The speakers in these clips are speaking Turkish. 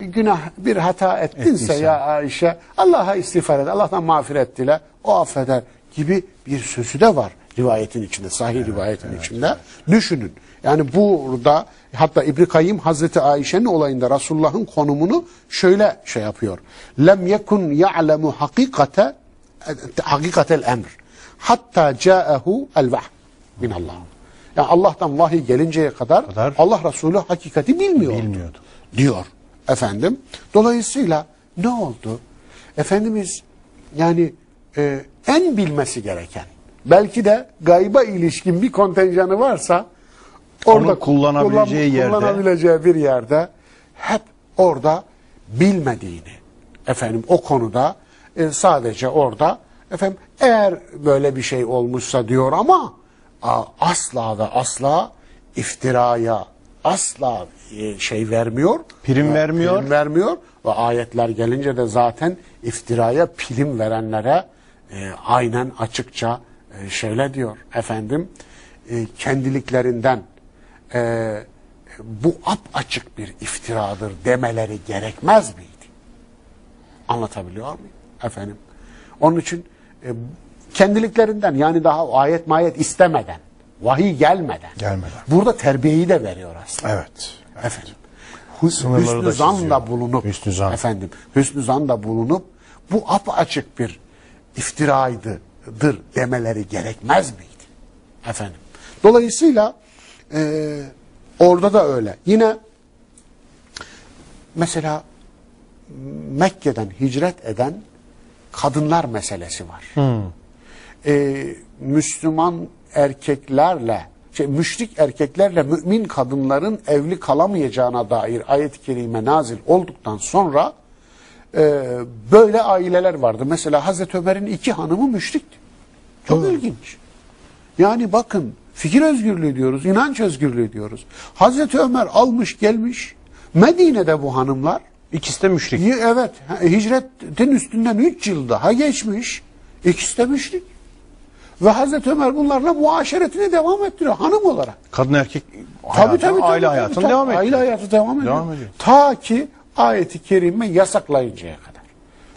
bir günah, bir hata ettinse Ettiyse. ya Ayşe Allah'a istiğfar et, Allah'tan mağfiret dile, o affeder gibi bir sözü de var rivayetin içinde, sahih rivayetin içinde. Düşünün. Yani burada hatta İbn Kayyim Hazreti Ayşe'nin olayında Resulullah'ın konumunu şöyle şey yapıyor. Lem yekun ya'lemu hakikate hakikatel emr. Hatta ca'ehu el vahy min Allah. Yani Allah'tan vahiy gelinceye kadar, Kadar. Allah Resulü hakikati bilmiyordu. Bilmiyordu. Diyor efendim. Dolayısıyla ne oldu? Efendimiz yani e, en bilmesi gereken belki de gayba ilişkin bir kontenjanı varsa Onu kullanabileceği yerde. kullanabileceği bir yerde hep orada bilmediğini efendim o konuda e, sadece orada efendim eğer böyle bir şey olmuşsa diyor ama a, asla ve asla iftiraya asla şey vermiyor. Prim Ve- vermiyor. Prim vermiyor ve ayetler gelince de zaten iftiraya prim verenlere e, aynen açıkça e, şöyle diyor efendim e, kendiliklerinden e, bu ap açık bir iftiradır demeleri gerekmez miydi? Anlatabiliyor muyum efendim? Onun için e, kendiliklerinden yani daha ayet mayet istemeden, vahiy gelmeden, Gelmeden. burada terbiyeyi de veriyor aslında. Evet. Efendim. Sınırları Hüsnü da zan da bulunup Hüsnü zan. efendim hüsnü zan da bulunup bu apaçık bir iftiraydır demeleri gerekmez miydi? Efendim. Dolayısıyla e, orada da öyle. Yine mesela Mekke'den hicret eden kadınlar meselesi var. Ee, Müslüman erkeklerle, şey, müşrik erkeklerle mümin kadınların evli kalamayacağına dair ayet-i kerime nazil olduktan sonra e, böyle aileler vardı. Mesela Hazreti Ömer'in iki hanımı müşrikti. Çok ilginç. Yani bakın fikir özgürlüğü diyoruz, inanç özgürlüğü diyoruz. Hazreti Ömer almış gelmiş Medine'de bu hanımlar İkisi de müşrik. Evet. ha, Hicretin üstünden 3 yıl daha geçmiş. İkisi de müşrik. Ve Hazreti Ömer bunlarla muaşeretini devam ettiriyor hanım olarak. Kadın erkek hayatı, tabii, tabii, aile tabii, hayatını tabii. devam ediyor. Aile hayatı devam ediyor. Devam ediyor. Ta ki ayeti kerime yasaklayıncaya kadar.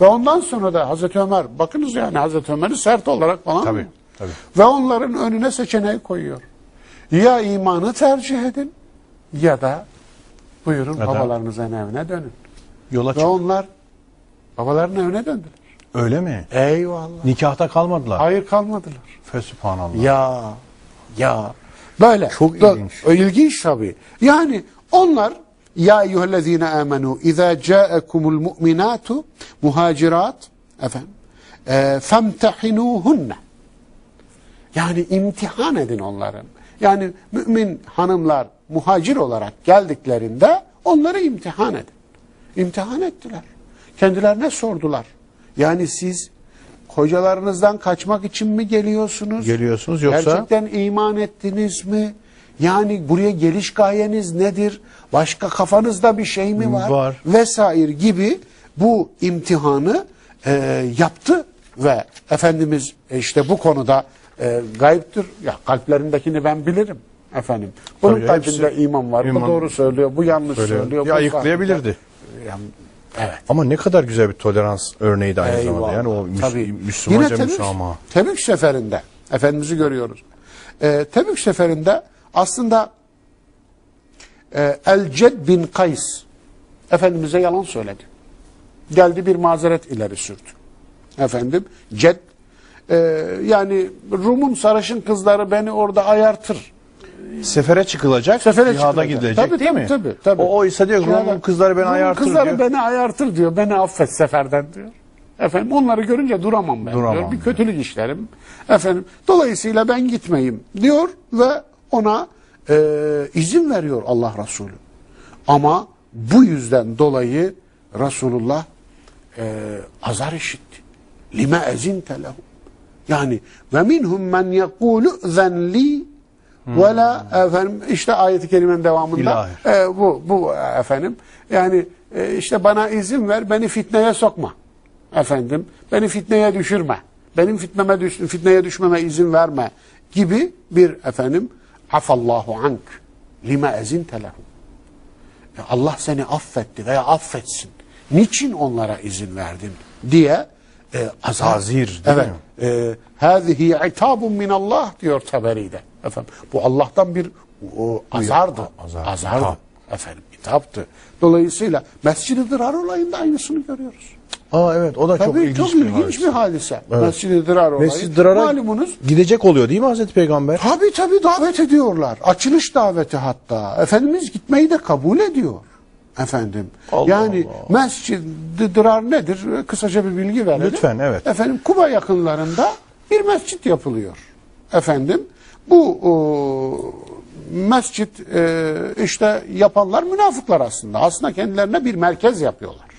Ve ondan sonra da Hazreti Ömer, bakınız yani Hazreti Ömer'i sert olarak falan. Tabii, tabii. Ve onların önüne seçeneği koyuyor. Ya imanı tercih edin ya da buyurun Ya babalarınızın evine dönün. Yola Ve çık. onlar babalarının evine döndüler. Öyle mi? Eyvallah. Nikahta kalmadılar. Hayır kalmadılar. Fesubhanallah. Ya ya böyle. Çok Da- ilginç. İlginç tabii. Yani onlar ya eyyühellezine amenu izâ câekumul mu'minâtu muhacirat efendim e, femtehinuhunne yani imtihan edin onların. Yani mümin hanımlar muhacir olarak geldiklerinde onları imtihan edin. İmtihan ettiler. Kendilerine sordular. Yani siz kocalarınızdan kaçmak için mi geliyorsunuz? Geliyorsunuz yoksa- Gerçekten iman ettiniz mi? Yani buraya geliş gayeniz nedir? Başka kafanızda bir şey mi var? Var. Vesaire gibi bu imtihanı e, yaptı ve Efendimiz e, işte bu konuda e, gayiptir. Ya kalplerindekini ben bilirim efendim. Bunun Tabii, kalbinde iman var. iman- Bu doğru söylüyor, bu yanlış Söylüyor. söylüyor. Bir bu ayıklayabilirdi. Yani, evet. Ama ne kadar güzel bir tolerans örneği de aynı zamanda. Eyvallah. Yani o müs- Tabii. Müslümanca Yine Tebük, müsamaha. Tebük seferinde Efendimiz'i görüyoruz. Ee, Tebük seferinde aslında e, El-Ced bin Kays Efendimiz'e yalan söyledi. Geldi bir mazeret ileri sürdü. Efendim Ced e, yani Rum'un sarışın kızları beni orada ayartır. Sefere çıkılacak, Sefere cihada çıkılacak. gidilecek Tabii, değil tabii, mi? Tabii, tabii. O oysa diyor ki Rum'un kızları beni Rum'un ayartır kızları diyor. beni ayartır diyor. Beni affet seferden diyor. Efendim onları görünce duramam ben Duramam diyor. Bir diyor. kötülük işlerim. Efendim dolayısıyla ben gitmeyeyim diyor ve ona e, izin veriyor Allah Resulü. Ama bu yüzden dolayı Resulullah e, azar işitti. Lime ezinte lehum. Yani ve minhum men yekulu zenli ve la efendim işte ayet-i kerimenin devamında İlahi. e, bu bu efendim yani e, işte bana izin ver beni fitneye sokma efendim beni fitneye düşürme benim fitneme düş, fitneye düşmeme izin verme gibi bir efendim afallahu ank lima ezinte lehum "Ya Allah seni affetti veya affetsin. Niçin onlara izin verdin diye e, azar. Tazir, değil evet. mi? E, Hâzihi itabun minallah diyor Taberi'de. Efendim, bu Allah'tan bir o, azardı. azar, azardı. hitap. Efendim, hitaptı. Dolayısıyla Mescid-i Dırar olayında aynısını görüyoruz. Aa evet o da çok Tabii ilginç, çok bir ilginç hadise. bir hadise. Evet. Mescid-i Dırar olayı. Mescid Dırar'a Malumunuz gidecek oluyor değil mi Hazreti Peygamber? Tabii tabii davet ediyorlar. Açılış daveti hatta. Efendimiz gitmeyi de kabul ediyor. Efendim. Allah yani Mescid-i Dırar nedir? Kısaca bir bilgi verelim. Lütfen, evet. Efendim Kuba yakınlarında bir mescit yapılıyor. Efendim bu o, mescit e, işte yapanlar münafıklar aslında. Aslında kendilerine bir merkez yapıyorlar.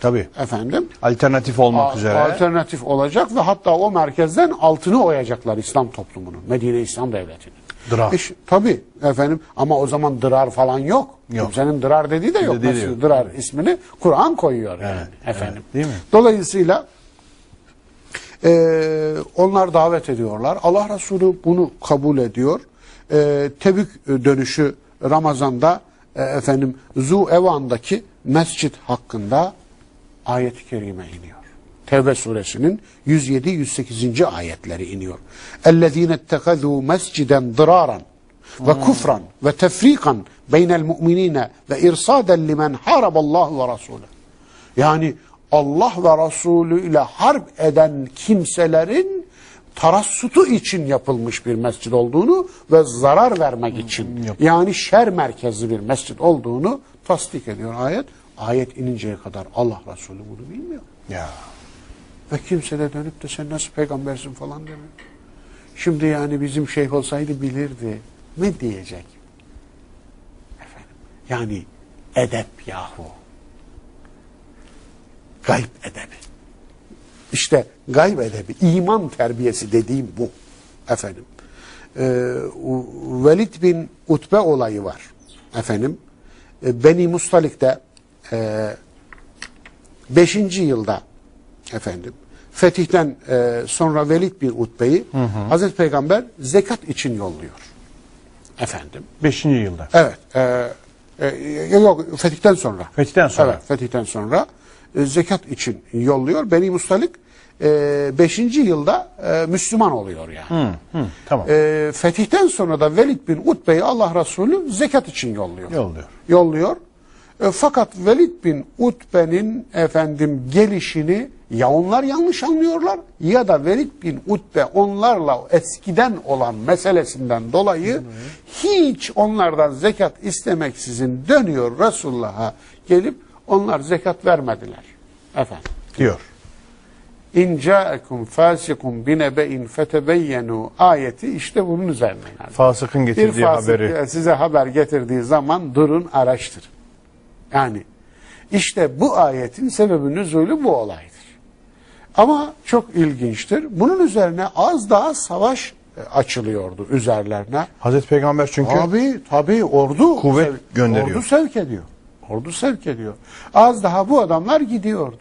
Tabii. Efendim. Alternatif olmak A- üzere. Alternatif olacak ve hatta o merkezden altını oyacaklar İslam toplumunun. Medine İslam Devleti'nin. Dırar. İş, tabii efendim ama o zaman dırar falan yok. Yok. Kimsenin dırar dediği de yok. Dediği de yok. dırar ismini Kur'an koyuyor yani efendim. evet. Değil mi? Dolayısıyla e, onlar davet ediyorlar. Allah Resulü bunu kabul ediyor. E, Tebük dönüşü Ramazan'da e, efendim Zu Evan'daki mescit hakkında ayet-i kerime iniyor. Tevbe suresinin 107-108. ayetleri iniyor. اَلَّذ۪ينَ اتَّخَذُوا مَسْجِدًا ضِرَارًا وَكُفْرًا وَتَفْر۪يقًا بَيْنَ الْمُؤْمِن۪ينَ وَاِرْصَادًا لِمَنْ حَارَبَ اللّٰهُ وَرَسُولَهُ Yani Allah ve Resulü ile harp eden kimselerin tarassutu için yapılmış bir mescid olduğunu ve zarar vermek için yani şer merkezli bir mescid olduğunu tasdik ediyor ayet. Ayet ininceye kadar Allah Resulü bunu bilmiyor. Ya. Ve kimse de dönüp de sen nasıl peygambersin falan demiyor. Şimdi yani bizim şeyh olsaydı bilirdi. Ne diyecek? Efendim, yani edep yahu. Gayb edebi. İşte gayb edebi, iman terbiyesi dediğim bu. Efendim. Ee, Velid bin Utbe olayı var. Efendim. Ee, Beni Mustalik'te e, 5. yılda efendim fetihten e, sonra Velid bin Utbe'yi Hazreti Peygamber zekat için yolluyor. Efendim. Beşinci yılda. Evet. E, e, yok fetihten sonra. Fetihten sonra. Evet fetihten sonra e, zekat için yolluyor. Beni Mustalik 5. yılda e, Müslüman oluyor yani. Hı, tamam. E, fetihten sonra da Velid bin Utbe'yi Allah Resulü zekat için yolluyor. Yolluyor. Yolluyor. E, fakat Velid bin Utbe'nin efendim gelişini ya onlar yanlış anlıyorlar ya da Velid bin Utbe onlarla eskiden olan meselesinden dolayı hiç onlardan zekat istemeksizin dönüyor Resulullah'a gelip onlar zekat vermediler. Efendim. Diyor. İn ca'ekum fasikum binebe'in fetebeyyenu ayeti işte bunun üzerine. Yani. Fasıkın Bir getirdiği fasık haberi. size haber getirdiği zaman durun araştırın. Yani işte bu ayetin sebebi nüzulü bu olaydır. Ama çok ilginçtir. Bunun üzerine az daha savaş e, açılıyordu üzerlerine. Hazreti Peygamber çünkü Tabii tabii ordu Kuvvet sev- gönderiyor. Ordu sevk ediyor. Ordu sevk ediyor. Az daha bu adamlar gidiyordu.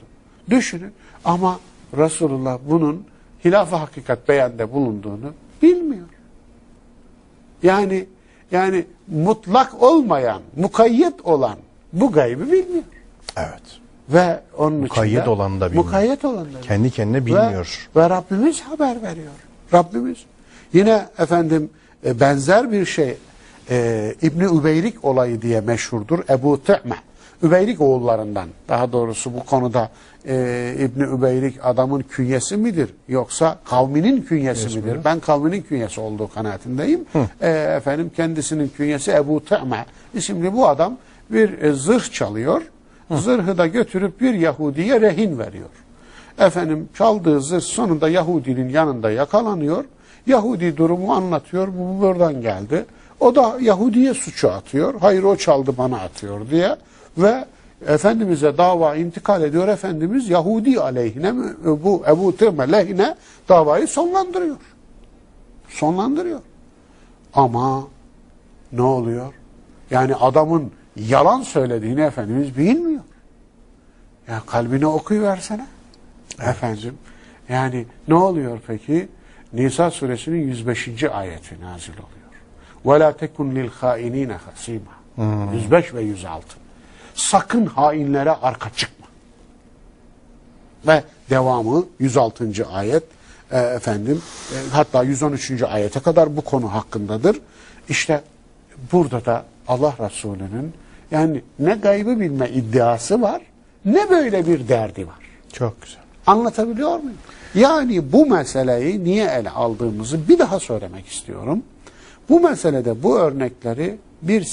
Düşünün ama Resulullah bunun hilaf-ı hakikat beyanda bulunduğunu bilmiyor. Yani yani mutlak olmayan, mukayyet olan bu gaybı bilmiyor. evet. Ve onun Mukayyet içinde, olanı da bilmiyor. Mukayyet olanı da bilmiyor. Kendi kendine bilmiyor. Ve, ve Rabbimiz haber veriyor. Rabbimiz. Yine efendim e, benzer bir şey e, İbni Übeyrik olayı diye meşhurdur. Ebu Te'me. Übeyrik oğullarından. Daha doğrusu bu konuda e, İbni Übeyrik adamın künyesi midir? Yoksa kavminin künyesi midir? Ben kavminin künyesi olduğu kanaatindeyim. E, efendim kendisinin künyesi Ebu Te'me isimli bu adam bir e, zırh çalıyor. Zırhı da götürüp bir Yahudiye rehin veriyor. Efendim çaldığı zırh sonunda Yahudinin yanında yakalanıyor. Yahudi durumu anlatıyor. Bu buradan geldi. O da Yahudi'ye suçu atıyor. Hayır o çaldı bana atıyor diye. Ve Efendimiz'e dava intikal ediyor. Efendimiz Yahudi aleyhine bu Ebu Tirme lehine davayı sonlandırıyor. Sonlandırıyor. Ama ne oluyor? Yani adamın yalan söylediğini Efendimiz bilmiyor. Ya kalbine okuyuversene. Efendim. Yani ne oluyor peki? Nisa suresinin 105. ayeti nazil oluyor. Hmm. Ve la tekun lil 105 ve 106. Sakın hainlere arka çıkma. Ve devamı 106. ayet e, efendim e, hatta 113. ayete kadar bu konu hakkındadır. İşte burada da Allah Resulü'nün yani ne gaybı bilme iddiası var ne böyle bir derdi var. Çok güzel. Anlatabiliyor muyum? Yani bu meseleyi niye ele aldığımızı bir daha söylemek istiyorum. Bu meselede bu örnekleri bir